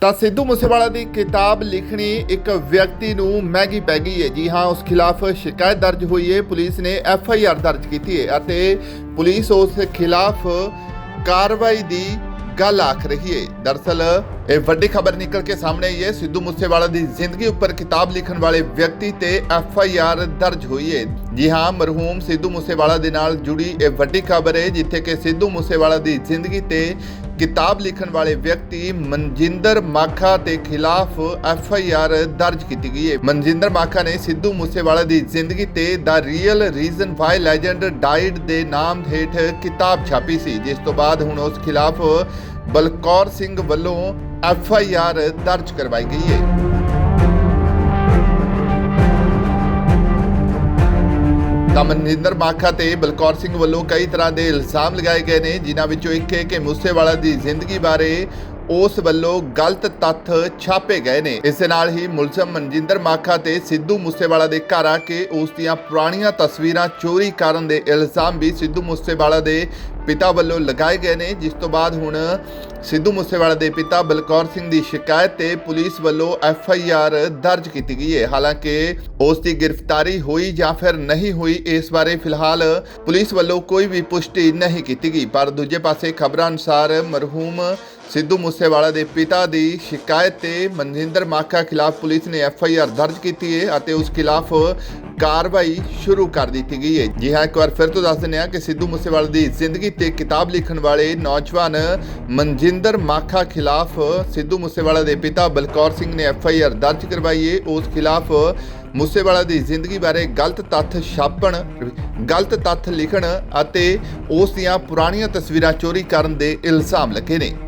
ਤਾਂ ਸਿੱਧੂ ਮੂਸੇਵਾਲਾ ਦੀ ਕਿਤਾਬ ਲਿਖਣੀ ਇੱਕ ਵਿਅਕਤੀ ਨੂੰ ਮਹਿੰਗੀ ਪੈ ਗਈ ਹੈ। ਜੀ ਹਾਂ, ਉਸ ਖਿਲਾਫ ਸ਼ਿਕਾਇਤ ਦਰਜ ਹੋਈ ਹੈ। ਪੁਲਿਸ ਨੇ ਐਫ ਆਈ ਆਰ ਦਰਜ ਕੀਤੀ ਹੈ ਅਤੇ ਪੁਲਿਸ ਉਸ ਖਿਲਾਫ ਕਾਰਵਾਈ ਦੀ ਗੱਲ ਆਖ ਰਹੀ ਹੈ। ਦਰਸਲ ਇਹ ਵੱਡੀ ਖਬਰ ਨਿਕਲ ਕੇ ਸਾਹਮਣੇ ਆਈ ਹੈ। ਸਿੱਧੂ ਮੂਸੇਵਾਲਾ ਦੀ ਜ਼ਿੰਦਗੀ ਉੱਪਰ ਕਿਤਾਬ ਲਿਖਣ ਵਾਲੇ ਵਿਅਕਤੀ ਤੇ ਐਫ ਆਈ ਆਰ ਦਰਜ ਹੋਈ ਹੈ। ਜੀ ਹਾਂ, ਮਰਹੂਮ ਸਿੱਧੂ ਮੂਸੇਵਾਲਾ ਦੇ ਨਾਲ ਜੁੜੀ ਇਹ ਵੱਡੀ ਖਬਰ ਹੈ, ਜਿੱਥੇ ਕਿ ਸਿੱਧੂ ਮੂਸੇਵਾਲਾ ਦੀ ਜ਼ਿੰਦਗੀ ਤੇ ਕਿਤਾਬ ਲਿਖਣ ਵਾਲੇ ਵਿਅਕਤੀ ਮਨਜਿੰਦਰ ਮਾਖਾ ਦੇ ਖਿਲਾਫ ਐਫ ਆਈ ਆਰ ਦਰਜ ਕੀਤੀ ਗਈ ਹੈ। ਮਨਜਿੰਦਰ ਮਾਖਾ ਨੇ ਸਿੱਧੂ ਮੂਸੇਵਾਲਾ ਦੀ ਜ਼ਿੰਦਗੀ ਤੇ ਦਾ real reason why legend died ਦੇ ਨਾਮ ਹੇਠ ਕਿਤਾਬ ਛਾਪੀ ਸੀ। ਜਿਸ ਤੋਂ ਬਾਅਦ ਹੁਣ ਉਸ ਖਿਲਾਫ ਬਲਕੌਰ ਸਿੰਘ ਵੱਲੋਂ ਐਫ ਆਈ ਆਰ ਦਰਜ ਕਰਵਾਈ ਗਈ ਹੈ। ਤਾਂ ਮਨਿੰਦਰ ਮਾਖਾ ਤੇ ਬਲਕੌਰ ਸਿੰਘ ਵੱਲੋਂ ਕਈ ਤਰ੍ਹਾਂ ਦੇ ਇਲਜ਼ਾਮ ਲਗਾਏ ਗਏ ਨੇ, ਜਿਨ੍ਹਾਂ ਵਿੱਚੋਂ ਇੱਕ ਹੈ ਕਿ ਮੂਸੇਵਾਲਾ ਦੀ ਜ਼ਿੰਦਗੀ ਬਾਰੇ ਉਸ ਵੱਲੋਂ ਗਲਤ ਤੱਥ ਛਾਪੇ ਗਏ ਨੇ। ਇਸ ਦੇ ਨਾਲ ਹੀ ਮੁਲਜ਼ਮ ਮਨਜਿੰਦਰ ਮਾਖਾ ਤੇ ਸਿੱਧੂ ਮੂਸੇਵਾਲਾ ਦੇ ਘਰ ਆ ਕੇ ਉਸ ਦੀਆਂ ਪੁਰਾਣੀਆਂ ਤਸਵੀਰਾਂ ਚੋਰੀ ਕਰਨ ਦੇ ਇਲਜ਼ਾਮ ਵੀ ਸਿੱਧੂ ਮੂਸੇਵਾਲਾ ਦੇ ਪਿਤਾ ਵੱਲੋਂ ਲਗਾਏ ਗਏ ਨੇ। ਜਿਸ ਤੋਂ ਬਾਅਦ ਹੁਣ ਸਿੱਧੂ ਮੂਸੇਵਾਲਾ ਦੇ ਪਿਤਾ ਬਲਕੌਰ ਸਿੰਘ ਦੀ ਸ਼ਿਕਾਇਤ ਤੇ ਪੁਲਿਸ ਵੱਲੋਂ ਐਫ ਆਈ ਆਰ ਦਰਜ ਕੀਤੀ ਗਈ ਹੈ। ਹਾਲਾਂਕਿ ਉਸ ਦੀ ਗ੍ਰਿਫਤਾਰੀ ਹੋਈ ਜਾਂ ਫਿਰ ਨਹੀਂ ਹੋਈ, ਇਸ ਬਾਰੇ ਫਿਲਹਾਲ ਪੁਲਿਸ ਵੱਲੋਂ ਕੋਈ ਵੀ ਪੁਸ਼ਟੀ ਨਹੀਂ ਕੀਤੀ ਗਈ। ਪਰ ਦੂਜੇ ਪਾਸੇ ਖਬਰਾਂ ਅਨੁਸਾਰ ਮਰਹੂਮ ਸਿੱਧੂ ਮੂਸੇਵਾਲਾ ਦੇ ਪਿਤਾ ਦੀ ਸ਼ਿਕਾਇਤ ਤੇ ਮਨਜਿੰਦਰ ਮਾਖਾ ਖਿਲਾਫ ਪੁਲਿਸ ਨੇ ਐਫ ਆਈ ਆਰ ਦਰਜ ਕੀਤੀ ਹੈ ਅਤੇ ਉਸ ਖਿਲਾਫ ਕਾਰਵਾਈ ਸ਼ੁਰੂ ਕਰ ਦਿੱਤੀ ਗਈ ਹੈ। ਜੀ ਹਾਂ, ਇੱਕ ਵਾਰ ਫਿਰ ਤੋਂ ਦੱਸ ਦਿੰਦੇ ਹਾਂ ਕਿ ਸਿੱਧੂ ਮੂਸੇਵਾਲਾ ਦੀ ਜ਼ਿੰਦਗੀ ਤੇ ਕਿਤਾਬ ਲਿਖਣ ਵਾਲੇ ਨੌਜਵਾਨ ਮਨਜਿੰਦਰ ਮਾਖਾ ਖਿਲਾਫ ਸਿੱਧੂ ਮੂਸੇਵਾਲਾ ਦੇ ਪਿਤਾ ਬਲਕੌਰ ਸਿੰਘ ਨੇ ਐਫ ਆਈ ਆਰ ਦਰਜ ਕਰਵਾਈ ਹੈ। ਉਸ ਖਿਲਾਫ ਮੂਸੇਵਾਲਾ ਦੀ ਜ਼ਿੰਦਗੀ ਬਾਰੇ ਗਲਤ ਤੱਥ ਛਾਪਣ, ਗਲਤ ਤੱਥ ਲਿਖਣ ਅਤੇ ਉਸ ਦੀਆਂ ਪੁਰਾਣੀਆਂ ਤਸਵੀਰਾਂ ਚੋਰੀ ਕਰਨ ਦੇ ਇਲਜ਼ਾਮ ਲੱਗੇ ਨੇ।